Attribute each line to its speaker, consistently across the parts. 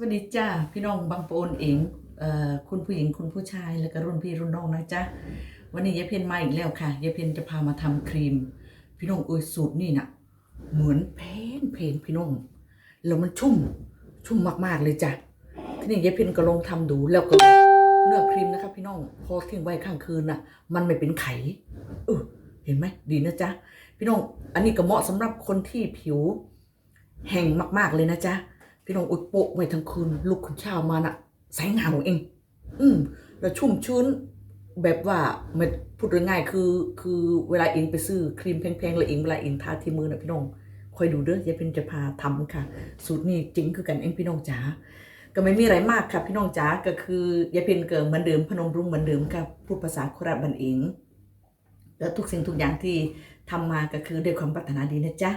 Speaker 1: วัสดีจ้าพี่น้องบางปอนเองเอ่อคุณผู้หญิงคุณผู้ชายแล้วก็รุ่นพี่รุ่นน้องนะจ๊ะวันนี้ยายเพนมาอีกแล้วค่ะยายเพนจะพามาทำครีม พี่น้องเอ้ยสูตรนี่น่ะเหมือนเพนเพนพี่น้องแล้วมันชุ่มชุ่มมากๆเลยจ้ะทีนี้ยายเพนก็ลองทำดูแล้วก็เนื้อครีมนะครับพี่น้องพอทิ้งไว้ข้างคืนน่ะ มันไม่เป็นไขเออเห็นไหมดีนะจ๊ะพี่น้องอันนี้ก็เหมาะสำหรับคนที่ผิวแห้งมาก ๆเลยนะจ๊ะ พี่น้องอุดโปะไว้ทั้งคืนลุกขึ้นเช้ามาน่ะใสเงาเอง อืมแล้วชุ่มชื้นแบบว่ามันพูดง่ายๆคือ คือเวลาเองไปซื้อครีมแพงๆแล้วเองเวลาเองทาที่มือนะพี่น้องคอยดูเด้อยายเป็นจะพาทำค่ะ สูตรนี้จริงคือกันเองพี่น้องจ๋าก็ไม่มีอะไรมากค่ะพี่น้องจ๋าก็คือยายเพนเกิดเหมือนเดิมพนมรุ้งเหมือนเดิมกับพูดภาษาโคราชบันเองแล้วทุกสิ่งทุกอย่างที่ทำมาก็คือด้วยความปรารถนาดีนะจ๊ะ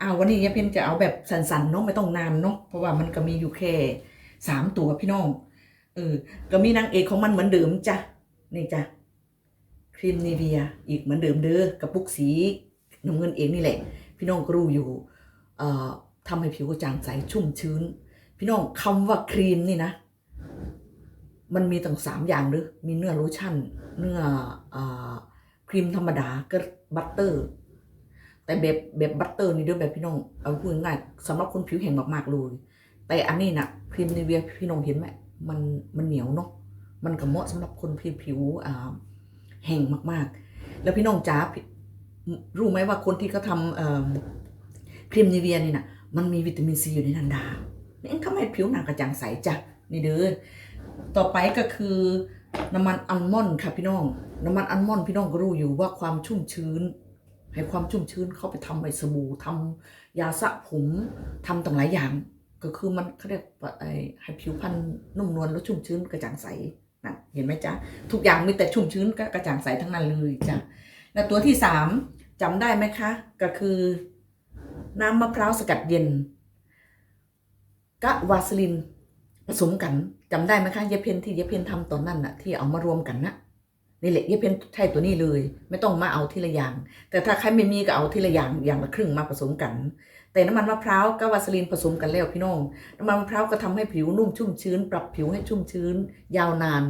Speaker 1: อ้าววันนี้ยายเพนจะเอาแบบสันๆเนาะไม่ต้องนานเนาะเพราะว่ามันก็มีอยู่แค่สามตัวพี่น้องเออก็มีนางเอกของมันเหมือนเดิมจ้ะนี่จ้ะครีมนีเวียอีกเหมือนเดิมเด้อกระปุกสีน้ำเงินเองนี่แหละ พี่น้องก็รู้อยู่เอ่อทำให้ผิวกระจ่างใสชุ่มชื้น พี่น้องคำว่าครีมนี่นะ มันมีตั้งสามอย่างเด้อมีเนื้อโลชั่น เนื้อเอ่อครีมธรรมดาก็บัตเตอร์ แต่แบบแบบบัตเตอร์นี่เด้อแบบพี่น้องเอาพูดง่ายๆสำหรับคนผิวแห้งมากๆเลยแต่อันนี้นะครีมนิเวียพี่น้องเห็นไหมมันมันเหนียวเนาะมันก็เหมาะสำหรับคนผิวผิวอ่าแห้งมากๆ แล้วพี่น้องจ๋ารู้ไหมว่าคนที่เขาทำเอ่อครีมนิเวียนี่นะมันมีวิตามินซีอยู่ในนันดานี่ทำให้ผิวหนากระจ่างใสจ้ะนี่เด้อต่อไปก็คือน้ำมันอัลมอนด์ค่ะพี่น้อง น้ำมันอัลมอนด์พี่น้องก็รู้อยู่ว่าความชุ่มชื้น ให้ความชุ่มชื้นเข้าไปทำไอสบู่ทำยาสระผมทำต่างหลายอย่าง ก็คือมันเขาเรียกว่าไอให้ผิวพรรณนุ่มนวลแล้วชุ่มชื้นกระจ่างใสนะเห็นไหมจ๊ะทุกอย่างมีแต่ชุ่มชื้นก็กระจ่างใสทั้งนั้นเลยจ้ะและตัวที่สามจำได้ไหมคะ ก็คือ น้ำมะพร้าวสกัดเย็นกะวาสลินผสมกันจำได้ไหมคะเยเพนที่เยเพนทำตอนนั้นน่ะที่เอามารวมกันนะ นี่แหละเยเพนใช่ตัวนี้เลย ไม่ต้องมาเอาทีละอย่าง แต่ถ้าใครไม่มีก็เอาทีละอย่างอย่างละครึ่งมาผสมกัน แต่น้ำมันมะพร้าวกับวาสลีนผสมกันแล้วพี่น้อง น้ำมันมะพร้าวก็ทำให้ผิวนุ่มชุ่มชื้น ปรับผิวให้ชุ่มชื้น ยาวนาน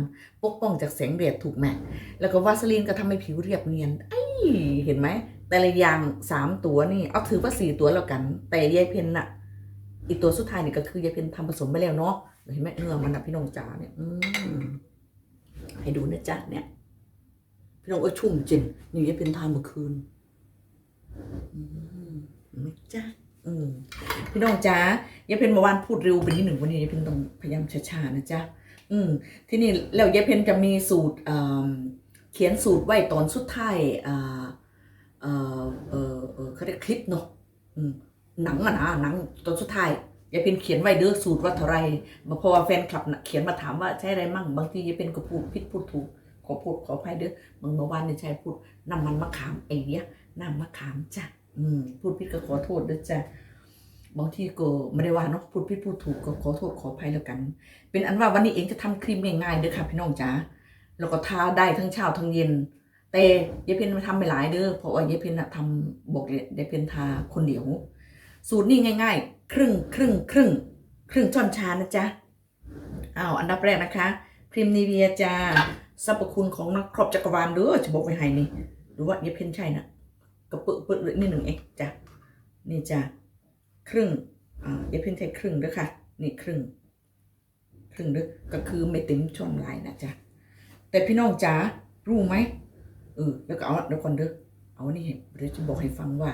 Speaker 1: ปกป้องจากแสงแดดถูกไหมแล้วก็วาสลีนก็ทำให้ผิวเรียบเนียนไอ้เห็นไหมแต่ละอย่างสามตัวนี่เอาถือว่าสี่ตัวแล้วกัน แต่ยายเพนน่ะอีกตัวสุดท้ายนี่ก็คือยายเพนทำผสมไปแล้วเนาะเห็นไหมเนื้อมันนะพี่น้องจ๋าเนี่ยอืให้ดูนะจ๊ะเนี่ย พี่น้องเอ้ยชุ่มจริงนี่ยายเพนทานเมื่อคืนอืมเห็นไหมจ๊ะพี่น้องจ๋ายายเพนเมื่อวานพูดเร็วไปนิดหนึ่งวันนี้ยายเพนต้องพยายามช้าๆนะจ๊ะอืมที่นี่แล้วยายเพนจะมีสูตรเขียนสูตรไว้ตอนสุดท้ายอ่าเอ่อเอ่อเอ่อเขาเรียกคลิปเนาะหนังอะนะหนังตอนสุดท้ายยายเพนเขียนไว้เด้อสูตรว่าเท่าไหรมาพอแฟนคลับเขียนมาถามว่าใช่อะไรมั่งบางทียายเพนก็พูดผิดพูดถูก อพูดขออภัยเด้อเมื่อเมื่อวานเนี่ยใช่พูดน้ำมันมะขามไอ้เนี้ยน้ำมะขามจ้ะอืมพูดผิดก็ขอโทษด้วยจ้ะบางทีก็ไม่ได้ว่าเนาะพูดผิดพูดถูกก็ขอโทษขออภัยแล้วกัน เป็นอันว่าวันนี้เองจะทำครีมง่ายๆเด้อค่ะพี่น้องจ๋าแล้วก็ทาได้ทั้งเช้าทั้งเย็น แต่ยายเพนมาทำไม่หลายเด้อเพราะว่ายายเพนน่ะทำบอกเลยยายเพนทาคนเดียว สูตรนี้ง่าย ๆ ครึ่งครึ่งครึ่งครึ่งช้อนชานะจ๊ะอ้าวอันดับแรกนะคะ ครีมนีเวียจ้า สรรพคุณของนักครอบจักรวาลเด้อจะบอกไว้ให้นี่ดูว่าเยเพนใช่นะกระเปื้อเปื้อนิดหนึ่งเองจ้ะนี่จ้ะครึ่งอ่าเยเพนใช้ครึ่งเด้อค่ะนี่ครึ่ง ครึ่งเด้อก็คือไม่เต็มช้อนหลายนะจ้ะแต่พี่น้องจ๋ารู้ไหมเออแล้วก็เอาเดี๋ยวก่อนเด้อเอาอันนี่เดี๋ยวจะบอกให้ฟังว่า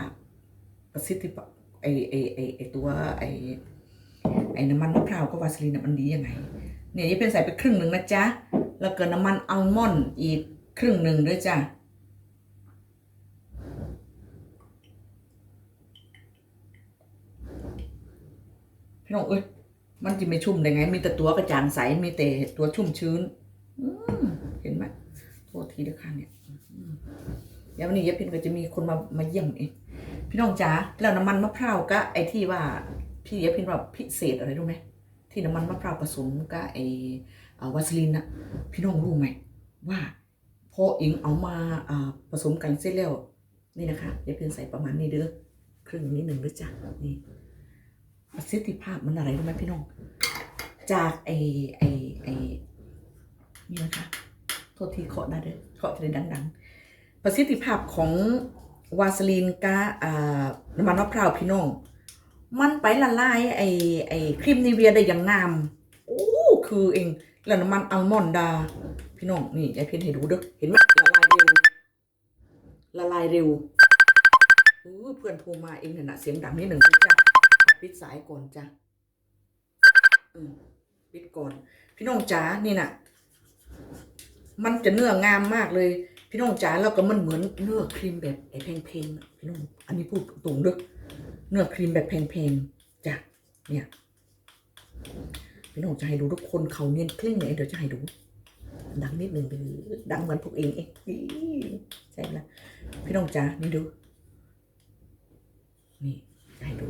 Speaker 1: ประสิทธิภาพไอไอไอไอตัวไอไอน้ำมันมะพร้าวกับวาสลีนน่ะมันดียังไง เนี่ยยี่เป็นใส่ไปครึ่งหนึ่งนะจ๊ะ แล้วก็น้ำมันอัลมอนด์อีกครึ่งหนึ่งด้วยจ้ะพี่น้องเอ้ยมันจะไม่ชุ่มได้ไง มีแต่ตัวกระจ่างใส มีแต่ตัวชุ่มชื้นเห็นไหมโทษทีเด้อค่ะเนี่ยอืมเดี๋ยววันนี้ยายเพ็ญก็จะมีคนมามาเยี่ยมเองพี่น้องจ๋าแล้วน้ำมันมะพร้าวก็ไอที่ว่าพี่ยายเพ็ญว่าพิเศษอะไรรู้ไหมที่น้ำมันมะพร้าวผสมกับไอเอ่อ วาสลีนน่ะพี่น้องรู้ไหมว่าพอเองเอามาผสมกันเสร็จแล้วนี่นะคะยายเพ็ญใส่ประมาณนี้เด้อครึ่งนี้หนึ่งด้วยจ้ะนี่ประสิทธิภาพมันอะไรรู้ไหมพี่น้อง จากไอไอไอนี่นะคะโทษทีเคาะได้เด้อเคาะจะได้ดังๆ ประสิทธิภาพของวาสลีนกาอ่าน้ำมันมะพร้าวพี่น้อง มันไปละลายไอไอครีมนิเวียได้อย่างงามโอ้ คือเองแล้วน้ำมันอัลมอนด์ดา พี่น้องนี่ยายเพียนให้ดูเด้อเห็นไหมละลายเร็วละลายเร็วเพื่อนโทรมาเองเนี่ยนะเสียงดังนิดหนึ่งจ้ะปิดสายก่อนจ้ะอืปิดก่อน พี่น้องจ๋านี่น่ะ มันจะเนื้องามมากเลย พี่น้องจ๋าแล้วก็มันเหมือนเนื้อครีมแบบไอ้แพงๆพี่น้องอันนี้พูดตรงเด้อเนื้อครีมแบบแพงๆจ้ะเนี่ย พี่น้องจะให้ดูทุกคนเขาเนียนคลิ้งเลยเดี๋ยวจะให้ดู ดังนิดหนึ่งดือดังเหมือนพวกเองเองใช่ไหมล่ะพี่น้องจ๋านี่ดู นี่ให้ดู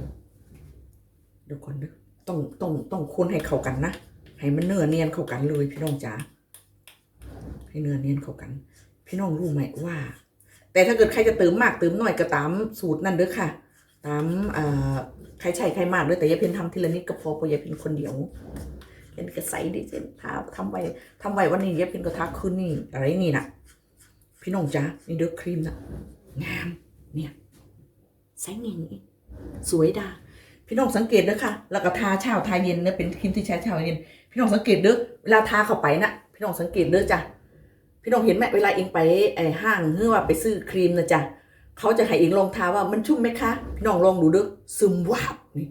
Speaker 1: ดูคนดูต้องต้องต้องคนให้เข้ากันนะให้มันเนื้อเนียนเข้ากันเลยพี่น้องจ๋าให้เนื้อเนียนเข้ากัน พี่น้องรู้ไหมว่า แต่ถ้าเกิดใครจะเติมมากเติมน้อยก็ตามสูตรนั่นเด้อค่ะ ตามใครใช่ใครมากเด้อแต่อย่าเพียนทำทีละนิดก็พอเพราะอย่าเพียนคนเดียว เป็นกระใสดิเจนทาทำไว้ทำไว้วันนี้อย่าเพียนก็ทาคืนนี่อะไรนี่น่ะพี่น้องจ๋านี่เด้อครีมน่ะงามเนี่ยใสเงี้ยสวยดาพี่น้องสังเกตเด้อค่ะ แล้วก็ทาเช้าทาเย็นเนี่ยเป็นครีมที่ใช้เช้าเย็น พี่น้องสังเกตเด้อเวลาทาเข้าไปนะพี่น้องสังเกตเด้อจ้ะ พี่น้องเห็นไหมเวลาเองไปไอ้ห้างหรือว่าไปซื้อครีมนะจ๊ะเขาจะให้เองลองทาว่ามันชุ่มไหมคะ พี่น้องลองดูเด้อซึมวาบนี่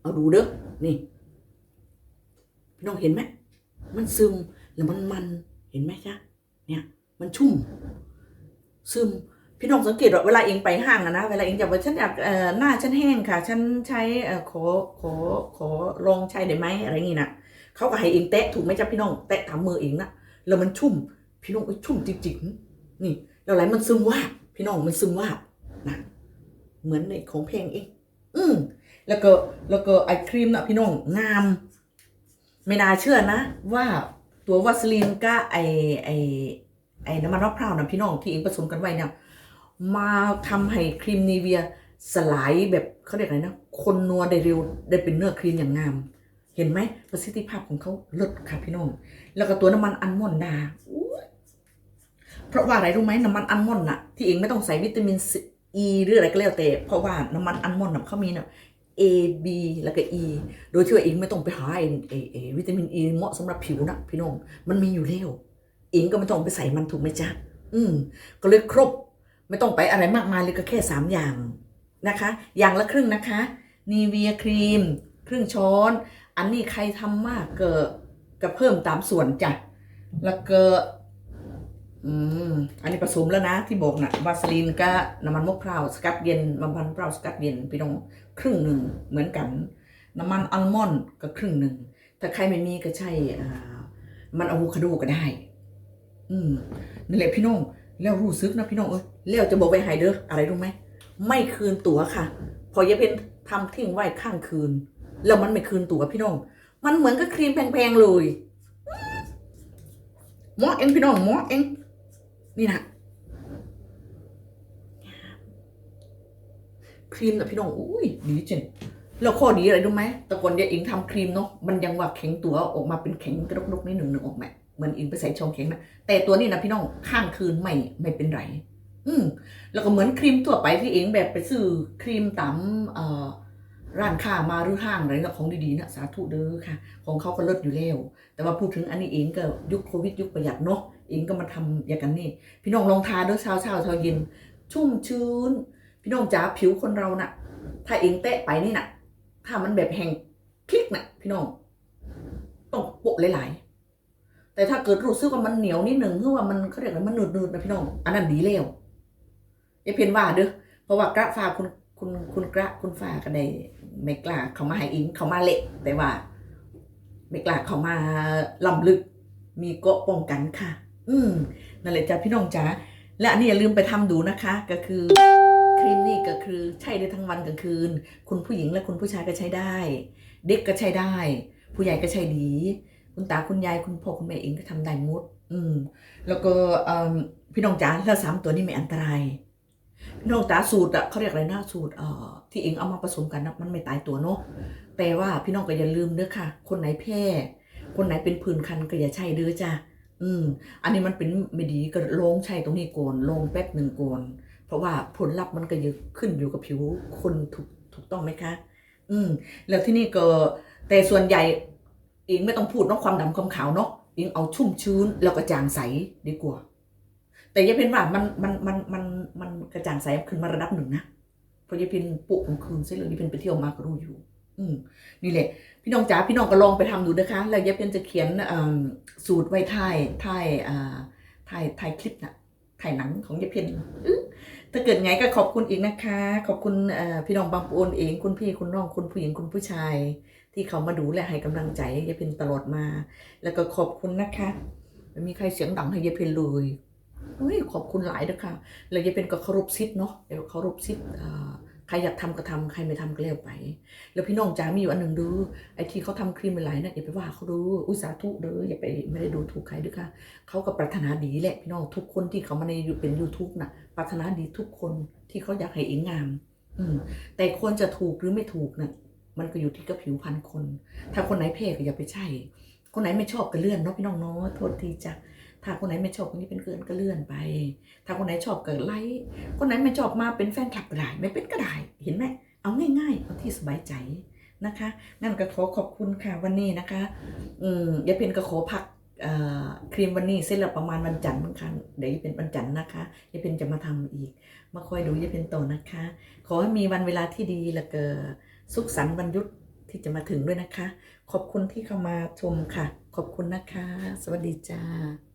Speaker 1: เอาดูเด้อนี่ น้องเห็นไหมมันซึมแล้วมันมันเห็นไหมจ๊ะเนี่ย มันชุ่ม ซึมพี่น้องสังเกตว่าเวลาเองไปห้างอะนะเวลาเองจะว่าฉันอยากเอ่อหน้าฉันแห้งค่ะ ฉันใช้เอ่อขอขอขอลองใช้ได้ไหมอะไรอย่างงี้นะเขาก็ให้เองแตะถูกไหมจ๊ะพี่น้องแตะทำมือเองนะแล้วมันชุ่ม พี่น้องชุ่มจริงๆนี่แล้วอะไรมันซึมวาพี่น้องมันซึมวานะเหมือนในของเพลงเอง อืมแล้วก็แล้วก็ไอครีมนะพี่น้องงาม ไม่น่าเชื่อนะ ว่าตัววัสลีนก็ไอไอไอน้ำมันมะพร้าวนะพี่น้องที่เองผสมกันไว้เนี่ยมาทำให้ครีมนีเวียสลายแบบเขาเรียกอะไรนะ คนนัวได้เร็วได้เป็นเนื้อครีมอย่างงาม เห็นไหมประสิทธิภาพของเขาเลิศค่ะพี่น้อง แล้วก็ตัวน้ำมันอัลมอนด์ดาเพราะว่าอะไรรู้ไหมน้ำมันอัลมอนด์น่ะที่เองไม่ต้องใส่วิตามินอีหรืออะไรก็แล้วแต่ เพราะว่าน้ำมันอัลมอนด์น่ะเขามีเนาะ A B แล้วก็ E โดยที่ว่าเองไม่ต้องไปหาไอ้ไอ้ไอ้วิตามินอีเหมาะสำหรับผิวนะพี่น้อง มันมีอยู่แล้วเองก็ไม่ต้องไปใส่มันถูกไหมจ๊ะ อืม ก็เลยครบ ไม่ต้องไปอะไรมากมายเลยก็แค่สามอย่างนะคะ อย่างละครึ่งนะคะนีเวียครีม ครึ่งช้อน อันนี้ใครทำมากเก็ก็เพิ่มตามส่วนจ้ะแล้วก็ อืม อันนี้ผสมแล้วนะ ที่บอกนะวาสลีนก็น้ำมันมะพร้าวสกัดเย็นน้ำมันมะพร้าวสกัดเย็นพี่น้องครึ่งหนึ่งเหมือนกัน น้ำมันอัลมอนด์ก็ครึ่งหนึ่งถ้าใครไม่มีก็ใช่อ่ามันอะโวคาโดก็ได้ อืมนั่นแหละพี่น้องแล้วรู้สึกนะพี่น้องเอ้ยแล้วจะบอกไว้ให้เด้ออะไรรู้ไหมไม่คืนตั๋วค่ะ พอยายเพนทำทิ้งไว้ข้างคืน แล้วมันไม่คืนตั๋วพี่น้อง มันเหมือนกับครีมแพงๆเลยหมอเองพี่น้องหมอเอง นี่นะครีมนะพี่น้องอุ้ยดีจริงแล้วข้อดีอะไรรู้ไหมแต่ก่อนเดี๋ยอิงทำครีมเนาะมันยังว่าแข็งตัวออกมาเป็นแข็งกระดกๆนิดหนึ่งหนึ่งออกมาเหมือนอิงไปใส่ช่องแข็งนะแต่ตัวนี้นะพี่น้องข้างคืนไม่ไม่เป็นไร อืมแล้วก็เหมือนครีมทั่วไปที่เองแบบไปซื้อครีมตามเอ่อร้านค้ามาหรือห้างอะไรนะของดีๆนะสาธุเด้อค่ะ ของเขาก็เลิศอยู่แล้วแต่ว่าพูดถึงอันนี้เองก็ยุคโควิดยุคประหยัดเนาะ อิงก็มาทำอย่างกันนี่ พี่น้องลองทาด้อเช้าเช้าเช้าเย็น ชุ่มชื้น พี่น้องจ๋าผิวคนเราน่ะ ถ้าเองเตะไปนี่น่ะ ถ้ามันแบบแห้งคลิกน่ะ พี่น้องต้องโปะหลายๆ แต่ถ้าเกิดรู้สึกว่ามันเหนียวนิดหนึ่งหรือว่ามันเขาเรียกอะไรมันหนืดๆนะพี่น้อง อันนั้นดีแล้วอย่าเพียนว่าเด้อเพราะว่ากระฟ้าคุณคุณคุณกระคุณฟ้าก็ได้ไม่กล้าเขามาให้อิงเขามาเละแต่ว่าไม่กล้าเขามาลำลึกมีเกาะป้องกันค่ะ อืมนั่นแหละจ้ะพี่น้องจ๋าและอันนี้อย่าลืมไปทำดูนะคะ ก็คือครีมนี่ก็คือใช้ได้ทั้งวันกลางคืน คุณผู้หญิงและคุณผู้ชายก็ใช้ได้ เด็กก็ใช้ได้ ผู้ใหญ่ก็ใช้ดี คุณตาคุณยายคุณพ่อคุณแม่เองก็ทำได้หมด อืม แล้วก็พี่น้องจ๋าแล้วสามตัวนี้ไม่อันตรายพี่น้องจ๋าสูตรอะเขาเรียกอะไรนะสูตรเอ่อที่เองเอามาผสมกันนะมันไม่ตายตัวเนาะแต่ว่าพี่น้องก็อย่าลืมเด้อค่ะ คนไหนแพ้คนไหนเป็นผื่นคันก็อย่าใช้เด้อจ้า อืม อันนี้มันเป็นไม่ดีก็ลงใช้ตรงนี้โกนลงแป๊บหนึ่งโกนเพราะว่าผลลัพธ์มันก็จะขึ้นอยู่กับผิวคนถูกถูกต้องไหมคะ อืม แล้วที่นี่ก็แต่ส่วนใหญ่เองไม่ต้องพูดเนาะความดำความขาวเนาะเองเอาชุ่มชื้นแล้วก็จางใสดีกว่า แต่ยายเพนว่ามันมันมันมันมันกระจ่างใสขึ้นมาระดับหนึ่งนะเพราะยายเพนปลุกกลางคืนเส้นเลยยายเพนไปเที่ยวมาก็รู้อยู่ อืมนี่แหละ พี่น้องจ๋าพี่น้องก็ลองไปทำดูนะคะแล้วยายเพนจะเขียนสูตรไว้ท้ายท้ายอ่าท้ายท้ายคลิปน่ะถ่ายหนังของยายเพนอื้อถ้าเกิดไงก็ขอบคุณอีกนะคะ ขอบคุณพี่น้องบางปอนเอง คุณพี่คุณน้องคุณผู้หญิงคุณผู้ชาย ที่เขามาดูและให้กำลังใจยายเพนตลอดมา แล้วก็ขอบคุณนะคะไม่มีใครเสียงดังให้ยายเพนเลยเฮ้ยขอบคุณหลายเด้อค่ะแล้วยายเพนก็เคารพสิทธิ์เนาะเดี๋ยวเคารพสิทธิ์อ่า ใครอยากทำก็ทำใครไม่ทำก็แล้วไป แล้วพี่น้องจ๋ามีอยู่อันหนึ่งดูไอ้ที่เขาทำครีมหลายนะอย่าไปว่าเขาดูอุตสาห์ทุเด้ออย่าไปไม่ได้ดูถูกใครด้วยค่ะเขาก็ปรารถนาดีแหละพี่น้องทุกคนที่เขามาในเป็น YouTube น่ะปรารถนาดีทุกคนที่เขาอยากให้เองงาม อืมแต่คนจะถูกหรือไม่ถูกน่ะมันก็อยู่ที่กับผิวพรรณคน ถ้าคนไหนเพศก็อย่าไปใช่ คนไหนไม่ชอบก็เลื่อนเนาะพี่น้องเนาะโทษทีจ้ะ ถ้าคนไหนไม่ชอบคนนี้เป็นเกินก็เลื่อนไป ถ้าคนไหนชอบก็ไลค์คนไหนไม่ชอบมาเป็นแฟนคลับก็ได้ไม่เป็นก็ได้เห็นไหมเอาง่ายๆเอาที่สบายใจนะคะนั่นก็ขอขอบคุณค่ะวันนี้นะคะอืมยายเพนก็ขอพักครีมวันนี้เสร็จแล้วประมาณวันจันทร์บางครั้งเดี๋ยวยายเพนวันจันทร์นะคะยายเพนจะมาทำอีก มาคอยดูยายเพนต่อนะคะ ขอให้มีวันเวลาที่ดีแล้วก็สุขสันต์วันหยุดที่จะมาถึงด้วยนะคะ ขอบคุณที่เข้ามาชมค่ะ ขอบคุณนะคะ สวัสดีจ้า